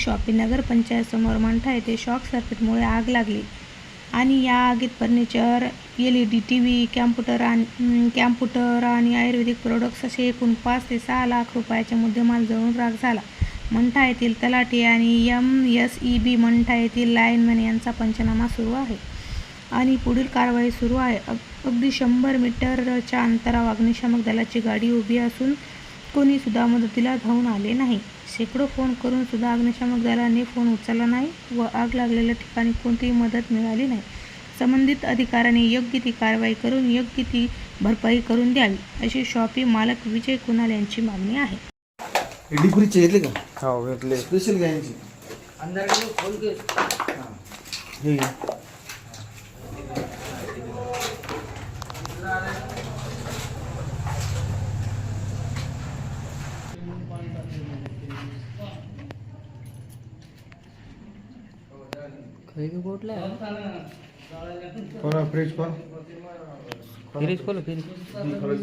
Shoppe. नगरपंचायतसमोर Mantha येथे shock सर्किटमुळे आग लागली. आणि या आगीत furniture L E D T V computer आणि कॅम्प्युटर आणि आयुर्वेदिक प्रोडक्ट्स असे एकूण पाच ते सहा लाख रुपयाचे मुद्देमाल जळून राग झाला. मंठा येथील तलाठी आणि M S E B Mantha येथील लाईनमॅन यांचा पंचनामा सुरू आहे. आणि पुढील कारवाई सुरू आहे. अग- अगदी शंभर मीटरच्या अंतरावर अग्निशामक दलाची गाडी उभी असून कोणीसुद्धा मदतीला धावून आले नाही. शेकडो फोन करून सुद्धा अग्निशामक दलाने फोन उचलला नाही व आग लागलेल्या ठिकाणी कोणतीही मदत मिळाली नाही. संबंधित अधिकाऱ्यांनी योग्य ती कारवाई करून योग्य ती भरपाई करून द्यावी अशी शॉपी मालक विजय कुणाल यांची मागणी आहे. इडीपुरीचे घेतले का? हो घेतले. स्पेशल घ्यायची हे घे. कुठला कोणा फ्रीज कोण? फिरीज खोल फिरीज? खरंच